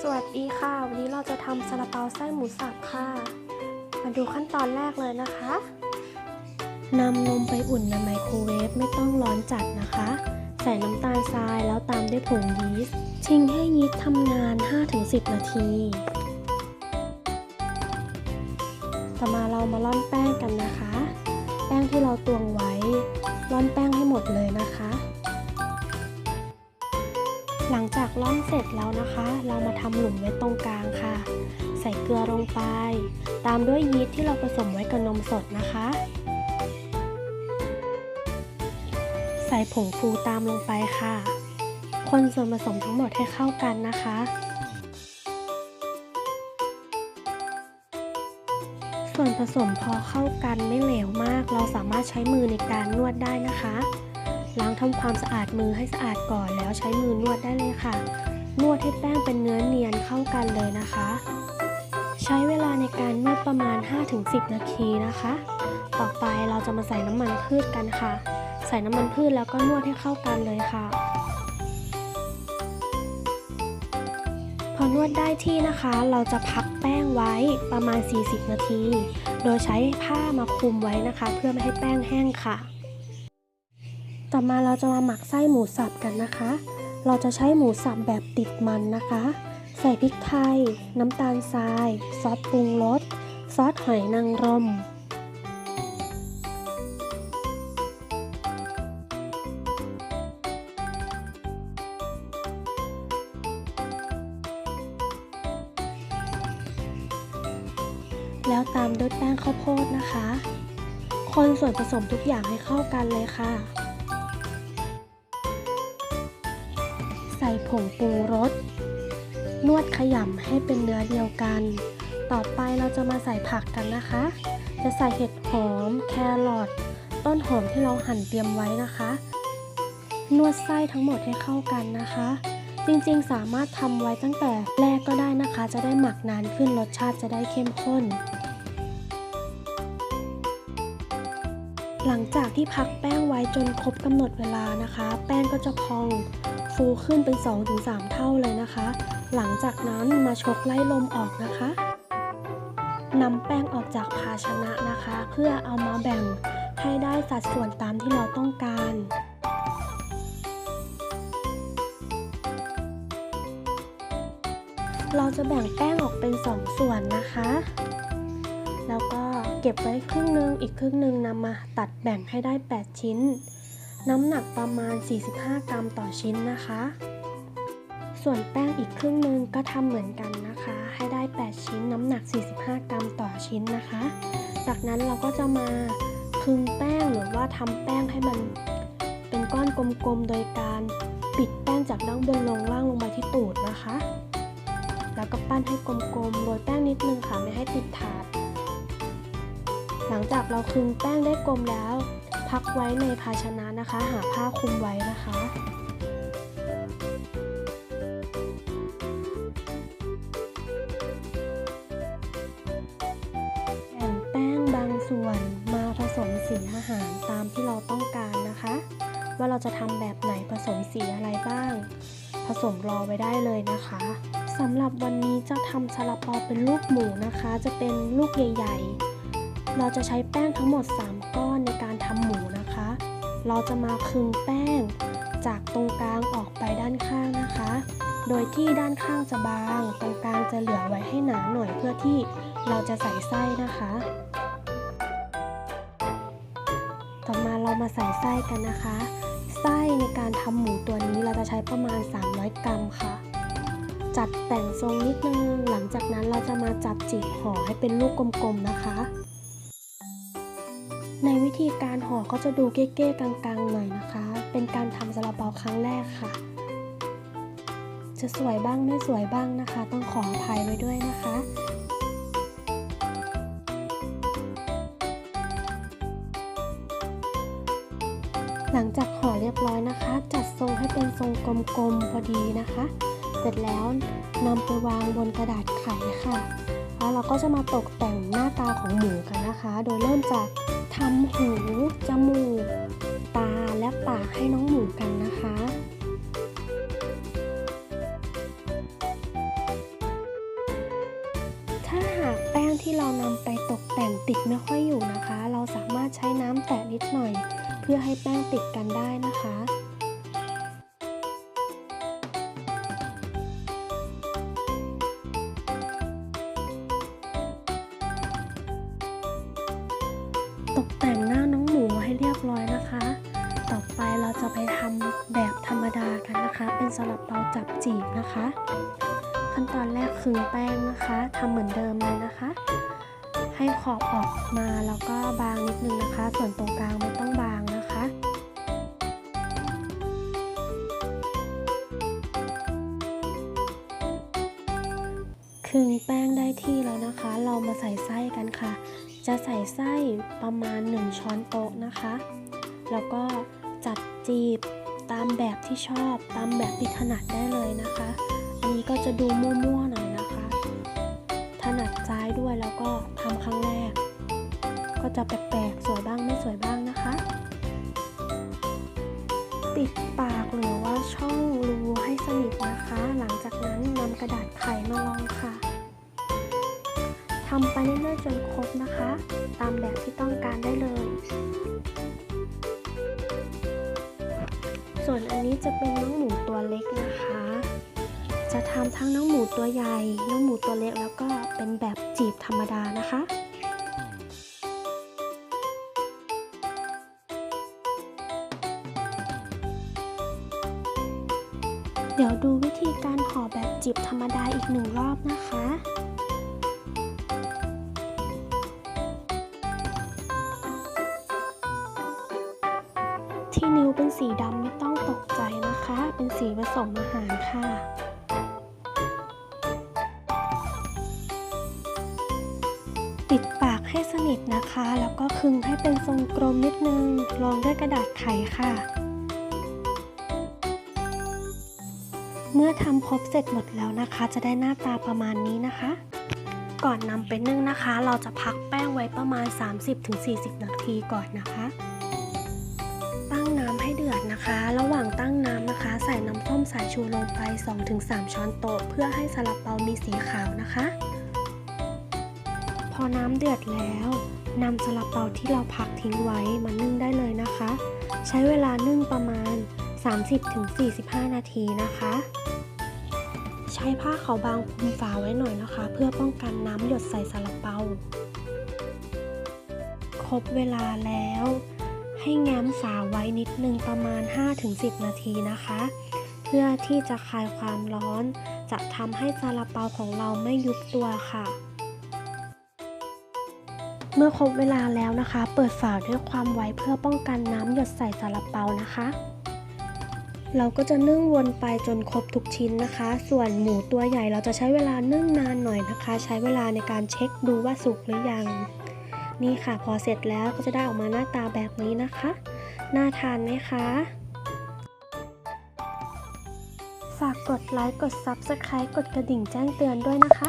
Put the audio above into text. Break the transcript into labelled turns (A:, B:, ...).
A: สวัสดีค่ะ วันนี้เราจะทำซาลาเปาไส้หมูสับค่ะ มาดูขั้นตอนแรกเลยนะคะนำนมไปอุ่นในไมโครเวฟไม่ต้องร้อนจัดนะคะ ใส่น้ำตาลทรายแล้วตามด้วยผงยีสต์ทิ้งให้ยีสต์ทำงาน 5-10 นาที ต่อมาเรามาร่อนแป้งกันนะคะ แป้งที่เราตวงไว้ ร่อนแป้งให้หมดเลยนะคะากร่อนเสร็จแล้วนะคะ เรามาทำหลุมไว้ตรงกลางค่ะ ใส่เกลือลงไป ตามด้วยยีสต์ที่เราผสมไว้กับนมสดนะคะ ใส่ผงฟูตามลงไปค่ะ คนส่วนผสมทั้งหมดให้เข้ากันนะคะ ส่วนผสมพอเข้ากันไม่เหลวมาก เราสามารถใช้มือในการนวดได้นะคะ ล้างทำความสะอาดมือให้สะอาดก่อนแล้วใช้มือนวดได้เลยค่ะ นวดให้แป้งเป็นเนื้อเนียนเข้ากันเลยนะคะ ใช้เวลาในการนวดประมาณ 5-10 นาทีนะคะ ต่อไปเราจะมาใส่น้ำมันพืชกันค่ะ ใส่น้ำมันพืชแล้วก็นวดให้เข้ากันเลยค่ะ พอนวดได้ที่นะคะ เราจะพักแป้งไว้ประมาณ 40 นาที โดยใช้ผ้ามาคลุมไว้นะคะ เพื่อไม่ให้แป้งแห้งค่ะ ต่อมาเราจะมาหมักไส้หมูสับกันนะคะ เราจะใช้หมูสับแบบติดมันนะคะ ใส่พริกไทย น้ำตาลทราย ซอสปรุงรส ซอสหอยนางรมแล้วตามด้วยแป้งข้าวโพดนะคะ คนส่วนผสมทุกอย่างให้เข้ากันเลยค่ะ ใส่ผงปรุงรส นวดขยำให้เป็นเนื้อเดียวกัน ต่อไปเราจะมาใส่ผักกันนะคะ จะใส่เห็ดหอม แครอท ต้นหอมที่เราหั่นเตรียมไว้นะคะ นวดไส้ทั้งหมดให้เข้ากันนะคะ จริงๆ สามารถทำไว้ตั้งแต่แรกก็ได้นะคะ จะได้หมักนานขึ้นรสชาติจะได้เข้มข้น หลังจากที่พักแป้งไว้จนครบกำหนดเวลานะคะ แป้งก็จะพองฟูขึ้นเป็น 2-3 เท่าเลยนะคะ หลังจากนั้นมาชกไล่ลมออกนะคะนำแป้งออกจากภาชนะนะคะ เพื่อเอามาแบ่งให้ได้สัดส่วนตามที่เราต้องการเราจะแบ่งแป้งออกเป็น 2ส่วนนะคะ แล้วก็ ก็บไว้ครึ่งหนึงอีกครึ่งหนึงนำมาตัดแบ่งให้ได้ 8 ชิ้น น้ำหนักประมาณ 45 กรัมต่อชิ้นนะคะ ส่วนแป้งอีกครึ่งหนึงก็ทำเหมือนกันนะคะ ให้ได้ 8 ชิ้นน้ำหนัก 45 กรัมต่อชิ้นนะคะ จากนั้นเราก็จะมาคลึงแป้งหรือว่าทำแป้งให้มันเป็นก้อนกลมๆ โดยการปิดแป้งจากด้านบนลงล่างลงมาที่ตูดนะคะ แล้วก็ปั้นให้กลมๆ โรยแป้งนิดนึงค่ะไม่ให้ติดถาด หลังจากเราคลึงแป้งได้กลมแล้ว พักไว้ในภาชนะนะคะ หาผ้าคลุมไว้นะคะแบ่งแป้งบางส่วนมาผสมสีอาหารตามที่เราต้องการนะคะ ว่าเราจะทำแบบไหนผสมสีอะไรบ้าง ผสมรอไว้ได้เลยนะคะสำหรับวันนี้จะทำซาลาเปาเป็นลูกหมูนะคะ จะเป็นลูกใหญ่ ๆ เราจะใช้แป้งทั้งหมด 3 ก้อนในการทำหมูนะคะ เราจะมาคึงแป้งจากตรงกลางออกไปด้านข้างนะคะ โดยที่ด้านข้างจะบาง ตรงกลางจะเหลือไว้ให้หนาหน่อยเพื่อที่เราจะใส่ไส้นะคะ ต่อมาเรามาใส่ไส้กันนะคะ ไส้ในการทำหมูตัวนี้เราจะใช้ประมาณ 300 กรัมค่ะ จัดแต่งทรงนิดนึง หลังจากนั้นเราจะมาจับจีบห่อให้เป็นลูกกลมๆนะคะ ในวิธีการห่อก็จะดูเก้ๆกังๆหน่อยนะคะ เป็นการทำซาลาเปาครั้งแรกค่ะ จะสวยบ้างไม่สวยบ้างนะคะ ต้องขออภัยไว้ด้วยนะคะหลังจากห่อเรียบร้อยนะคะ จัดทรงให้เป็นทรงกลมๆพอดีนะคะ เสร็จแล้วนำไปวางบนกระดาษไขค่ะ เราก็จะมาตกแต่งหน้าตาของหมูกันนะคะ โดยเริ่มจากทำหูจมูก ตาและปากให้น้องหมูกันนะคะถ้าหากแป้งที่เรานำไปตกแต่งติดไม่ค่อยอยู่นะคะ เราสามารถใช้น้ำแตะนิดหน่อย เพื่อให้แป้งติดกันได้นะคะ ร้อยนะคะ ต่อไปเราจะไปทำแบบธรรมดากันนะคะ เป็นสลับเปาจับจีบนะคะ ขั้นตอนแรกคึงแป้งนะคะทำเหมือนเดิมเลยนะคะ ให้ขอบออกมาแล้วก็บางนิดนึงนะคะ ส่วนตรงกลางไม่ต้องบางนะคะคึงแป้งได้ที่แล้วนะคะ เรามาใส่ไส้กันค่ะ จะใส่ไส้ประมาณ 1 ช้อนโต๊ะนะคะ แล้วก็จัดจีบตามแบบที่ชอบตามแบบที่ถนัดได้เลยนะคะ อันนี้ก็จะดูมั่วๆหน่อยนะคะ ถนัดซ้ายด้วยแล้วก็ทำครั้งแรก ก็จะแปลกๆสวยบ้างไม่สวยบ้างนะคะ ปิดปากหรือว่าช่องรูให้สนิทนะคะ หลังจากนั้นนำกระดาษไขมาลองค่ะำไปเรื่อยๆจนครบนะคะ ตามแบบที่ต้องการได้เลย ส่วนอันนี้จะเป็นน้องหมูตัวเล็กนะคะ จะทำทั้งน้องหมูตัวใหญ่ น้องหมูตัวเล็กแล้วก็เป็นแบบจีบธรรมดานะคะเดี๋ยวดูวิธีการห่อแบบจีบธรรมดาอีกหนึ่งรอบนะคะ สีดำไม่ต้องตกใจนะคะ เป็นสีผสมอาหารค่ะปิดปากให้สนิทนะคะ แล้วก็คึงให้เป็นทรงกลมนิดนึงรองด้วยกระดาษไขค่ะ เมื่อทำครบเสร็จหมดแล้วนะคะ จะได้หน้าตาประมาณนี้นะคะ ก่อนนำไปนึ่งนะคะ เราจะพักแป้งไว้ประมาณ 30-40 นาทีก่อนนะคะ นะคะ ระหว่างตั้งน้ำนะคะ ใส่น้ำส้มสายชูลงไป 2-3 ช้อนโต๊ะ เพื่อให้ซาลาเปามีสีขาวนะคะ พอน้ำเดือดแล้วนำซาลาเปาที่เราพักทิ้งไว้มานึ่งได้เลยนะคะ ใช้เวลานึ่งประมาณ 30-45 นาทีนะคะ ใช้ผ้าขาวบางคลุมฝาไว้หน่อยนะคะ เพื่อป้องกันน้ำหยดใส่ซาลาเปา ครบเวลาแล้ว ให้แง้มฝาไว้นิดนึงประมาณ 5-10 นาทีนะคะ เพื่อที่จะคลายความร้อน จะทำให้ซาลาเปาของเราไม่ยุบตัวค่ะ เมื่อครบเวลาแล้วนะคะ เปิดฝาด้วยความไวเพื่อป้องกันน้ำหยดใส่ซาลาเปานะคะเราก็จะนึ่งวนไปจนครบทุกชิ้นนะคะ ส่วนหมูตัวใหญ่เราจะใช้เวลานึ่งนานหน่อยนะคะ ใช้เวลาในการเช็คดูว่าสุกหรือยัง นี่ค่ะพอเสร็จแล้วก็จะได้ออกมาหน้าตาแบบนี้นะคะ น่าทานไหมคะ ฝากกดไลค์ กด Subscribe กดกระดิ่งแจ้งเตือนด้วยนะคะ